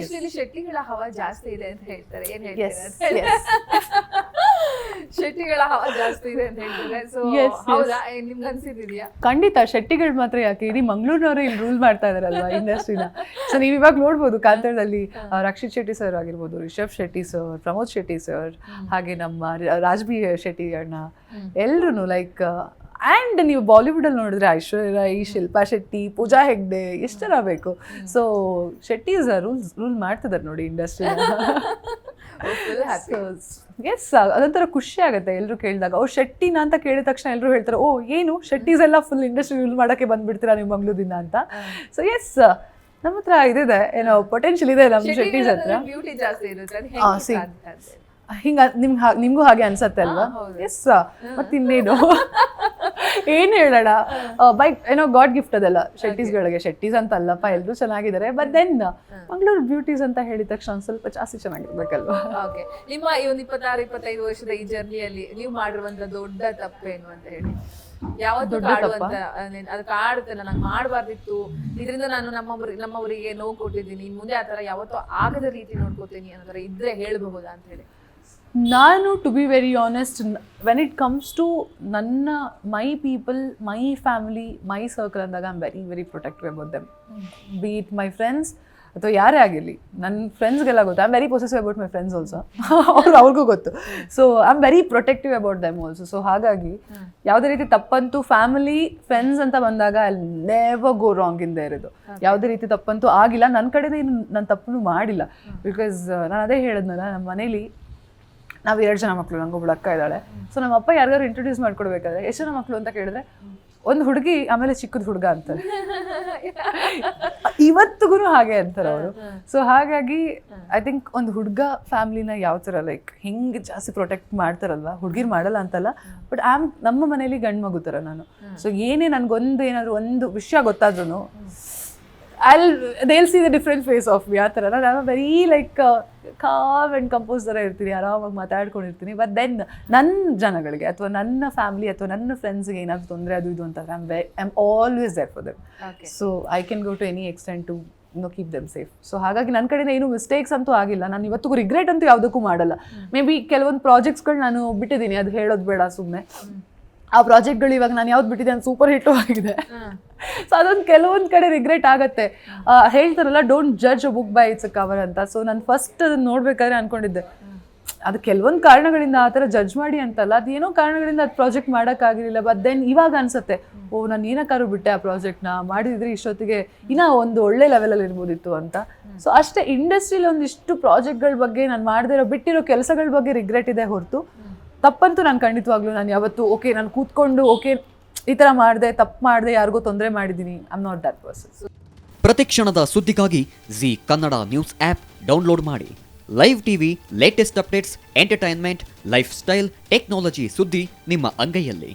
ಇಂಡಸ್ಟ್ರಿಯಲ್ಲಿ ಶೆಟ್ಟಿಗಳ ಹವಾ ಜಾಸ್ತಿ ಇದೆ ಅಂತ ಹೇಳ್ತಾರೆ. ಏನ್ ಹೇಳ್ತಾರೆ. ಶೆಟ್ಟಿಗಳ ಹವಾ ಜಾಸ್ತಿ ಇದೆ ಅಂತ ಹೇಳ್ತಾರೆ. ಸೊ. ಹೌದಾ? ನಿಮ್ಗೆ ಅನ್ಸಿದ್ಯಾ ಖಂಡಿತ ಶೆಟ್ಟಿಗಳು ಮಾತ್ರ ಯಾಕೆ? ಇಡೀ ಮಂಗಳೂರಿನವರು ಇಲ್ಲಿ ರೂಲ್ ಮಾಡ್ತಾ ಇದಾರಲ್ವಾ ಇಂಡಸ್ಟ್ರಿನ ಸೊ ನೀವು ಇವಾಗ ನೋಡ್ಬೋದು ಕಾಂತಾರದಲ್ಲಿ ರಕ್ಷಿತ್ ಶೆಟ್ಟಿ ಸರ್ ಆಗಿರ್ಬೋದು ರಿಷಬ್ ಶೆಟ್ಟಿ ಸರ್ ಪ್ರಮೋದ್ ಶೆಟ್ಟಿ ಸರ್ ಹಾಗೆ ನಮ್ಮ ರಾಜ್ಬಿ ಶೆಟ್ಟಿ ಅಣ್ಣ ಎಲ್ರು ಲೈಕ್ ಆ್ಯಂಡ್ ನೀವು ಬಾಲಿವುಡಲ್ಲಿ ನೋಡಿದ್ರೆ ಐಶ್ವರ್ಯ ರೈ ಶಿಲ್ಪಾ ಶೆಟ್ಟಿ ಪೂಜಾ ಹೆಗ್ಡೆ ಎಷ್ಟು ಜನ ಬೇಕು? ಸೊ ಶೆಟ್ಟಿ ರೂಲ್ಸ್ ರೂಲ್ ಮಾಡ್ತಿದ್ದಾರೆ ನೋಡಿ ಇಂಡಸ್ಟ್ರಿ ಎಸ್ ಅದೊಂಥರ ಖುಷಿ ಆಗುತ್ತೆ ಎಲ್ಲರೂ ಕೇಳಿದಾಗ. ಓ ಶೆಟ್ಟಿನ ಅಂತ ಕೇಳಿದ ತಕ್ಷಣ ಎಲ್ಲರೂ ಹೇಳ್ತಾರೆ ಓ ಏನು? ಶೆಟ್ಟೀಸ್ ಎಲ್ಲ ಫುಲ್ ಇಂಡಸ್ಟ್ರಿ ರೂಲ್ ಮಾಡೋಕ್ಕೆ ಬಂದ್ಬಿಡ್ತೀರಾ ನೀವು ಮಂಗ್ಳೂರಿಂದ ಅಂತ? ಸೊ ಎಸ್ ನಮ್ಮ ಹತ್ರ ಇದಿದೆ ಏನೋ ಪೊಟೆನ್ಷಿಯಲ್ ಇದೆ ನಮ್ಮ ಶೆಟ್ಟೀಸ್ ಹತ್ರ. ಹೆಂಗೆ ನಿಮ್ಗೆ ನಿಮ್ಗೂ ಹಾಗೆ ಅನ್ಸತ್ತೆ ಅಲ್ವಾ. ಎಸ್ ಮತ್ತಿನ್ನೇನು? ಏನ್ ಹೇಳೋಣ? ಬೈಕ್ ಏನೋ ಗಾಡ್ ಗಿಫ್ಟ್ ಅದೆಲ್ಲ. ಶೆಟ್ಟೀಸ್ಗಳಿಗೆ ಶೆಟ್ಟೀಸ್ ಅಂತ ಅಲ್ಲಪ್ಪ ಎಲ್ಲರೂ ಚೆನ್ನಾಗಿದ್ದಾರೆ. ಬಟ್ ದೆನ್ ಮಂಗ್ಳೂರ್ ಬ್ಯೂಟೀಸ್ ಅಂತ ಹೇಳಿದ ತಕ್ಷಣ ಒಂದ್ ಸ್ವಲ್ಪ ಜಾಸ್ತಿ ಚೆನ್ನಾಗಿರ್ಬೇಕಲ್ವಾ? ಓಕೆ ನಿಮ್ಮ ಈ ಒಂದು ಇಪ್ಪತ್ತಾರು ಇಪ್ಪತ್ತೈದು ವರ್ಷದ ಈ ಜರ್ನಿಯಲ್ಲಿ ನೀವು ಮಾಡಿರುವಂತ ದೊಡ್ಡ ತಪ್ಪೇನು ಅಂತ ಹೇಳಿ. ಯಾವತ್ತು ದೊಡ್ಡ ಅದೇನ್- ಅದು ಕಾಡುತ್ತಲ್ಲ ನಂಗೆ ಮಾಡಬಾರ್ದಿತ್ತು. ಇದರಿಂದ ನಾನು ನಮ್ಮ ನಮ್ಮವರಿಗೆ ನೋವು ಕೊಟ್ಟಿದ್ದೀನಿ. ಮುಂದೆ ಆತರ ಯಾವತ್ತೂ ಆಗದ ರೀತಿ ನೋಡ್ಕೋತೀನಿ ಅನ್ನೋ ಥರ ಇದ್ರೆ ಹೇಳಬಹುದಾ ಅಂತ ಹೇಳಿ. ನಾನು to be very honest when it comes to ನನ್ನ my people my family my circle ಅಂದಾಗ I'm am very very protective about them be it my friends ಅಥವಾ ಯಾರೇ ಆಗಿರಲಿ ನನ್ನ ಫ್ರೆಂಡ್ಸ್ಗೆಲ್ಲ ಗೊತ್ತು. I am very possessive about my friends also ಅವ್ರು ಅವ್ರಿಗೂ ಗೊತ್ತು. So I am very protective about them also so ಹಾಗಾಗಿ ಯಾವುದೇ ರೀತಿ ತಪ್ಪಂತೂ ಫ್ಯಾಮಿಲಿ ಫ್ರೆಂಡ್ಸ್ ಅಂತ ಬಂದಾಗ ಐ ನೆವರ್ ಗೋ ರಾಂಗ್ ಇಂದ ಇರೋದು. ಯಾವುದೇ ರೀತಿ ತಪ್ಪಂತೂ ಆಗಿಲ್ಲ. ನನ್ನ ಕಡೆಯಿಂದ ಏನು ನಾನು ತಪ್ಪನ್ನು ಮಾಡಿಲ್ಲ. ಬಿಕಾಸ್ ನಾನು ಅದೇ ಹೇಳಿದ್ನಲ್ಲ ನಮ್ಮ ಮನೇಲಿ ನಾವು ಎರಡು ಜನ ಮಕ್ಕಳು ನಂಗೆ ಅಕ್ಕ ಇದ್ದಾಳೆ. ಸೊ ನಮ್ಮ ಅಪ್ಪ ಯಾರಿಗಾರು ಇಂಟ್ರೊಡ್ಯೂಸ್ ಮಾಡ್ಕೊಡ್ಬೇಕಾದ್ರೆ ಎಷ್ಟು ಜನ ಮಕ್ಕಳು ಅಂತ ಕೇಳಿದ್ರೆ ಒಂದು ಹುಡುಗಿ ಆಮೇಲೆ ಚಿಕ್ಕದ ಹುಡುಗ ಅಂತಾರೆ. ಇವತ್ತಿಗೂ ಹಾಗೆ ಅಂತಾರೆ ಅವರು. ಸೊ ಹಾಗಾಗಿ ಐ ಥಿಂಕ್ ಒಂದು ಹುಡುಗ ಫ್ಯಾಮಿಲಿನ ಯಾವ ಥರ ಲೈಕ್ ಹಿಂಗೆ ಜಾಸ್ತಿ ಪ್ರೊಟೆಕ್ಟ್ ಮಾಡ್ತಾರಲ್ವಾ? ಹುಡುಗಿರ್ ಮಾಡಲ್ಲ ಅಂತಲ್ಲ ಬಟ್ ಆಮ್ ನಮ್ಮ ಮನೇಲಿ ಗಂಡು ಮಗು ಥರ ನಾನು ಸೊ ಏನೇ ನನಗೊಂದು ಏನಾದರೂ ಒಂದು ವಿಷಯ ಗೊತ್ತಾದ್ರೂ I'll they'll see the different face of me ಆ ಥರ ನಾನು very like calm and compose ಥರ ಇರ್ತೀನಿ ಆರಾಮಾಗಿ ಮಾತಾಡ್ಕೊಂಡಿರ್ತೀನಿ. ಬಟ್ ದೆನ್ ನನ್ನ ಜನಗಳಿಗೆ ಅಥವಾ ನನ್ನ ಫ್ಯಾಮಿಲಿ ಅಥವಾ ನನ್ನ ಫ್ರೆಂಡ್ಸ್ಗೆ ಏನಾದರೂ ತೊಂದರೆ ಅದು ಇದು ಅಂತಂದರೆ I'm we I am always there for them so I can go to any extent to no keep them safe so ಹಾಗಾಗಿ ನನ್ನ ಕಡೆಯಿಂದ ಏನು ಮಿಸ್ಟೇಕ್ಸ್ ಅಂತೂ ಆಗಿಲ್ಲ. ನಾನು ಇವತ್ತಿಗೂ ರಿಗ್ರೆಟ್ ಅಂತೂ ಯಾವುದಕ್ಕೂ ಮಾಡಲ್ಲ. ಮೇ ಬಿ ಕೆಲವೊಂದು ಪ್ರಾಜೆಕ್ಟ್ಸ್ಗಳು ನಾನು ಬಿಟ್ಟಿದ್ದೀನಿ ಅದು ಹೇಳೋದು ಬೇಡ ಸುಮ್ಮನೆ ಆ ಪ್ರಾಜೆಕ್ಟ್ಗಳು ಇವಾಗ ನಾನು ಯಾವ್ದು ಬಿಟ್ಟಿದ್ದೆ ಸೂಪರ್ ಹಿಟ್ಟು ಆಗಿದೆ. ಸೊ ಅದೊಂದು ಕೆಲವೊಂದು ಕಡೆ ರಿಗ್ರೆಟ್ ಆಗುತ್ತೆ. ಹೇಳ್ತಾರಲ್ಲ don't judge a book by its cover ಅಂತ. ಸೊ ನಾನು ಫಸ್ಟ್ ಅದನ್ನು ನೋಡ್ಬೇಕಾದ್ರೆ ಅನ್ಕೊಂಡಿದ್ದೆ. ಅದು ಕೆಲವೊಂದು ಕಾರಣಗಳಿಂದ ಆ ಥರ ಜಡ್ಜ್ ಮಾಡಿ ಅಂತಲ್ಲ, ಅದು ಏನೋ ಕಾರಣಗಳಿಂದ ಅದು ಪ್ರಾಜೆಕ್ಟ್ ಮಾಡೋಕ್ಕಾಗಿರಲಿಲ್ಲ. ಬಟ್ ದೆನ್ ಇವಾಗ ಅನ್ಸುತ್ತೆ, ಓ, ನಾನು ಏನಕ್ಕಾದ್ರು ಬಿಟ್ಟೆ ಆ ಪ್ರಾಜೆಕ್ಟ್ನ ಮಾಡಿದ್ರೆ ಇಷ್ಟೊತ್ತಿಗೆ ಇನ್ನೂ ಒಂದು ಒಳ್ಳೆ ಲೆವೆಲಲ್ಲಿ ಇರ್ಬೋದಿತ್ತು ಅಂತ. ಸೊ ಅಷ್ಟೇ ಇಂಡಸ್ಟ್ರಿಲಿ ಒಂದಿಷ್ಟು ಪ್ರಾಜೆಕ್ಟ್ಗಳ ಬಗ್ಗೆ ನಾನು ಮಾಡದೇ ಇರೋ, ಬಿಟ್ಟಿರೋ ಕೆಲಸಗಳ ಬಗ್ಗೆ ರಿಗ್ರೆಟ್ ಇದೆ ಹೊರತು. ತಪ್ಪಂತೂ ನಾನು ಖಂಡಿತವಾಗ್ಲೂ, ನಾನು ಯಾವತ್ತು ಓಕೆ ನಾನು ಕೂತ್ಕೊಂಡು ಓಕೆ ಈ ಥರ ಮಾಡಿದೆ, ತಪ್ಪು ಮಾಡಿದೆ ಯಾರಿಗೂ ತೊಂದರೆ ಮಾಡಿದ್ದೀನಿ ಐ ನಾಟ್ ದಟ್ ಪರ್ಸನ್ ಪ್ರತಿಕ್ಷಣದ ಸುದ್ದಿಗಾಗಿ Zee Kannada news app download ಮಾಡಿ. Live TV latest updates entertainment lifestyle technology ಸುದ್ದಿ ನಿಮ್ಮ ಅಂಗೈಯಲ್ಲಿ.